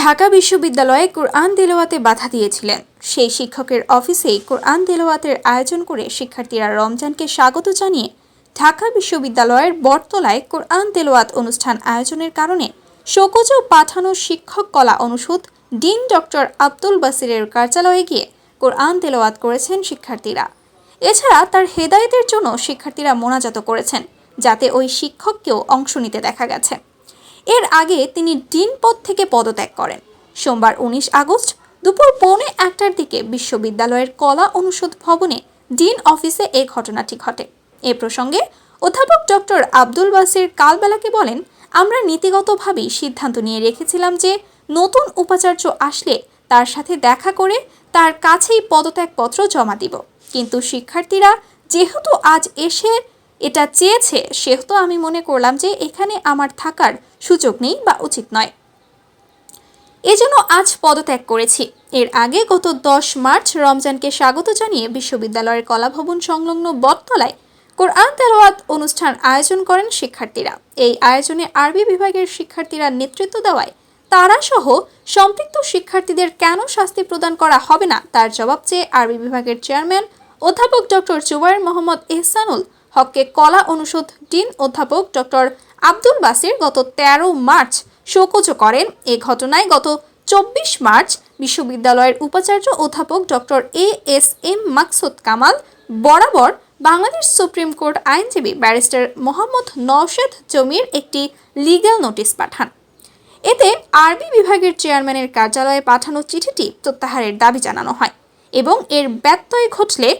ঢাকা বিশ্ববিদ্যালয়ে কোরআন তেলাওয়াতে বাধা দিয়েছিলেন। সেই শিক্ষকের অফিসেই কোরআন তেলাওয়াতের আয়োজন করে শিক্ষার্থীরা রমজানকে স্বাগত জানিয়ে ঢাকা বিশ্ববিদ্যালয়ের বটতলায় কোরআন তেলাওয়াত অনুষ্ঠান আয়োজনের কারণে শোকজ পাঠানো শিক্ষক কলা অনুষদ ডিন ডক্টর আব্দুল বাসিরের কার্যালয়ে গিয়ে কোরআন তেলাওয়াত করেছেন শিক্ষার্থীরা। এছাড়া তার হেদায়েতের জন্য শিক্ষার্থীরা মোনাজাত করেছেন, যাতে ওই শিক্ষককেও অংশ নিতে দেখা গেছে। এর আগে তিনি ডিন পদ থেকে পদত্যাগ করেন। সোমবার উনিশ আগস্ট দুপুর পৌনে একটার দিকে বিশ্ববিদ্যালয়ের কলা অনুষদ ভবনে ডিন অফিসে এই ঘটনাটি ঘটে। এ প্রসঙ্গে অধ্যাপক ডক্টর আব্দুল বাসির কালবেলাকে বলেন, আমরা নীতিগতভাবেই সিদ্ধান্ত নিয়ে রেখেছিলাম যে নতুন উপাচার্য আসলে তার সাথে দেখা করে তার কাছেই পদত্যাগপত্র জমা দিব। কিন্তু শিক্ষার্থীরা যেহেতু আজ এসে এটা চেয়েছে, সেহেতু আমি মনে করলাম যে এখানে আমার থাকার সুযোগ নেই বা উচিত নয়। এজন্য আজ পদত্যাগ করেছি। এর আগে গত দশ মার্চ রমজানকে স্বাগত জানিয়ে বিশ্ববিদ্যালয়ের কলাভবন সংলগ্ন বটতলায় কোরআন তেলাওয়াত অনুষ্ঠান আয়োজন করেন শিক্ষার্থীরা। এই আয়োজনে আরবি বিভাগের শিক্ষার্থীরা নেতৃত্ব দেওয়ায় তারা সহ সম্পৃক্ত শিক্ষার্থীদের কেন শাস্তি প্রদান করা হবে না তার জবাব চেয়ে আরবি বিভাগের চেয়ারম্যান অধ্যাপক ডক্টর জুবাইর মোহাম্মদ এহসানুল হককে কলা অনুষদ ডিন অধ্যাপক ডক্টর আব্দুল বাসির গত তেরো মার্চ শোকজ করেন। এ ঘটনায় গত চব্বিশ মার্চ বিশ্ববিদ্যালয়ের উপাচার্য অধ্যাপক doctor A S M Maksud Kamal বরাবর বাংলাদেশ সুপ্রিম কোর্ট আইনজীবী ব্যারিস্টার মোহাম্মদ নওশেদ জমির একটি লিগ্যাল নোটিশ পাঠান। এতে আরবি বিভাগের চেয়ারম্যানের কার্যালয়ে পাঠানো চিঠিটি প্রত্যাহারের দাবি জানানো হয় এবং এর ব্যত্যয় ঘটলে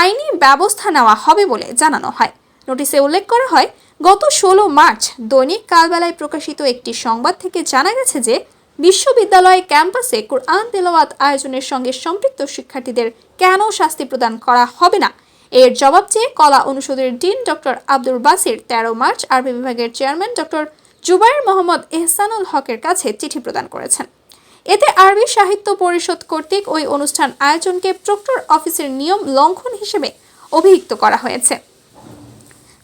আইনি ব্যবস্থা নেওয়া হবে বলে জানানো হয়। নোটিশে উল্লেখ করা হয়, গত ষোলো মার্চ দৈনিক কালবেলায় প্রকাশিত একটি সংবাদ থেকে জানা গেছে যে, বিশ্ববিদ্যালয় ক্যাম্পাসে কোরআন তেলাওয়াত আয়োজনের সঙ্গে সম্পৃক্ত শিক্ষার্থীদের কেন শাস্তি প্রদান করা হবে না? এর জবাব চেয়ে কলা অনুষদের ডিন ডক্টর আব্দুল বাসির তেরো মার্চ আরবি বিভাগের চেয়ারম্যান ডক্টর জুবাইর মোহাম্মদ এহসানুল হকের কাছে চিঠি প্রদান করেছেন। এতে আরবি সাহিত্য পরিষদ কর্তৃক ওই অনুষ্ঠান আয়োজনকে প্রক্টর অফিসের নিয়ম লঙ্ঘন হিসেবে অভিযুক্ত করা হয়েছে।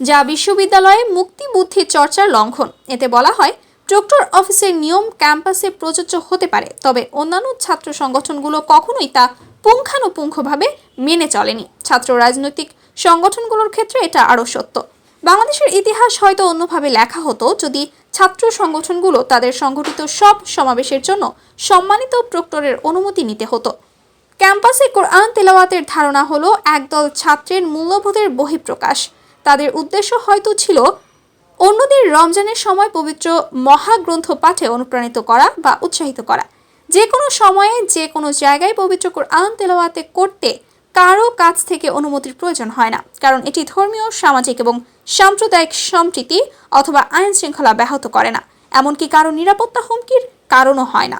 যা বিশ্ববিদ্যালয়ে মুক্তি বুদ্ধি চর্চার লঙ্ঘন। এতে বলা হয়, প্রক্টর অফিসের নিয়ম ক্যাম্পাসে প্রযোজ্য হতে পারে, তবে অন্যান্য ছাত্র সংগঠনগুলো কখনোই তা পুঙ্খানুপুঙ্খভাবে মেনে চলেনি। ছাত্র রাজনৈতিক সংগঠনগুলোর ক্ষেত্রে এটা আরও সত্য। বাংলাদেশের ইতিহাস হয়তো অন্যভাবে লেখা হতো, যদি ছাত্র সংগঠনগুলো তাদের সংগঠিত সব সমাবেশের জন্য সম্মানিত প্রক্টরের অনুমতি নিতে হতো। ক্যাম্পাসে কোরআন তেলাওয়াতের ধারণা হলো, একদল ছাত্রের মূল্যবোধের বহিঃপ্রকাশ। তাদের উদ্দেশ্য হয়তো ছিল অন্যদের রমজানের সময় পবিত্র মহাগ্রন্থ পাঠে অনুপ্রাণিত করা বা উৎসাহিত করা। যে কোনো সময়ে যে কোনো জায়গায় পবিত্র কোরআন তেলাওয়াতে করতে কারও কাছ থেকে অনুমতির প্রয়োজন হয় না, কারণ এটি ধর্মীয়, সামাজিক এবং সাম্প্রদায়িক সম্প্রীতি অথবা আইন শৃঙ্খলা ব্যাহত করে না। এমনকি কারও নিরাপত্তা হুমকির কারণও হয় না।